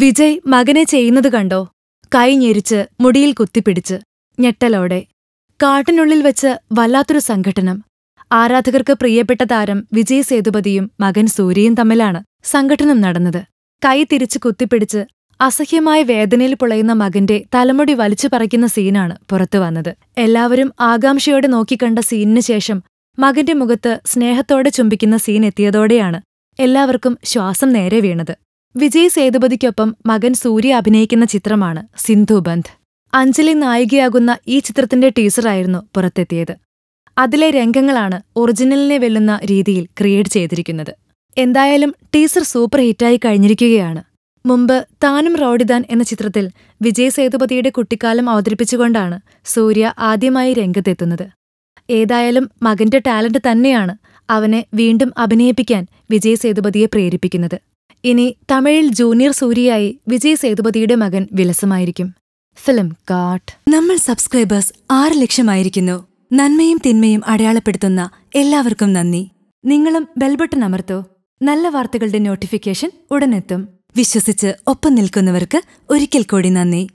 വിജയ് മകനെ ചെയ്യുന്നത് കണ്ടോ? കൈ ഞെരിച്ച് മുടിയിൽ കുത്തിപ്പിടിച്ച് ഞെട്ടലോടെ. കാട്ടിനുള്ളിൽ വെച്ച് വല്ലാത്തൊരു സംഘട്ടനം. ആരാധകർക്ക് പ്രിയപ്പെട്ട താരം വിജയ് സേതുപതിയും മകൻ സൂര്യയും തമ്മിലാണ് സംഘട്ടനം നടന്നത്. കൈ തിരിച്ച് കുത്തിപ്പിടിച്ച് അസഹ്യമായ വേദനയിൽ പുളയുന്ന മകന്റെ തലമുടി വലിച്ചു പറിക്കുന്ന സീനാണ് പുറത്തു വന്നത്. എല്ലാവരും ആകാംക്ഷയോടെ നോക്കിക്കണ്ട സീനിനു ശേഷം മകന്റെ മുഖത്ത് സ്നേഹത്തോടെ ചുംബിക്കുന്ന സീൻ എത്തിയതോടെയാണ് എല്ലാവർക്കും ശ്വാസം നേരെ വീണത്. വിജയ് സേതുപതിക്കൊപ്പം മകൻ സൂര്യ അഭിനയിക്കുന്ന ചിത്രമാണ് സിന്ധുബന്ധ് അഞ്ജലി നായികയാകുന്ന ഈ ചിത്രത്തിന്റെ ടീസറായിരുന്നു പുറത്തെത്തിയത്. അതിലെ രംഗങ്ങളാണ് ഒറിജിനലിനെ വെല്ലുന്ന രീതിയിൽ ക്രിയേറ്റ് ചെയ്തിരിക്കുന്നത്. എന്തായാലും ടീസർ സൂപ്പർ ഹിറ്റായി കഴിഞ്ഞിരിക്കുകയാണ്. മുമ്പ് താനും റോഡിദാൻ എന്ന ചിത്രത്തിൽ വിജയ് സേതുപതിയുടെ കുട്ടിക്കാലം അവതരിപ്പിച്ചുകൊണ്ടാണ് സൂര്യ ആദ്യമായി രംഗത്തെത്തുന്നത്. ഏതായാലും മകന്റെ ടാലന്റ് തന്നെയാണ് അവനെ വീണ്ടും അഭിനയിപ്പിക്കാൻ വിജയ് സേതുപതിയെ പ്രേരിപ്പിക്കുന്നത്. ഇനി തമിഴിൽ ജൂനിയർ സൂര്യയായി വിജയ് സേതുപതിയുടെ മകൻ വിലസമായിരിക്കും. ഫിലിം കാട്ട് നമ്മൾ സബ്സ്ക്രൈബേഴ്സ് ആറ് ലക്ഷമായിരിക്കുന്നു. നന്മയും തിന്മയും അടയാളപ്പെടുത്തുന്ന എല്ലാവർക്കും നന്ദി. നിങ്ങളും ബെൽബട്ടൺ അമർത്തോ. നല്ല വാർത്തകളുടെ നോട്ടിഫിക്കേഷൻ ഉടനെത്തും. വിശ്വസിച്ച് ഒപ്പം നിൽക്കുന്നവർക്ക് ഒരിക്കൽ കൂടി നന്ദി.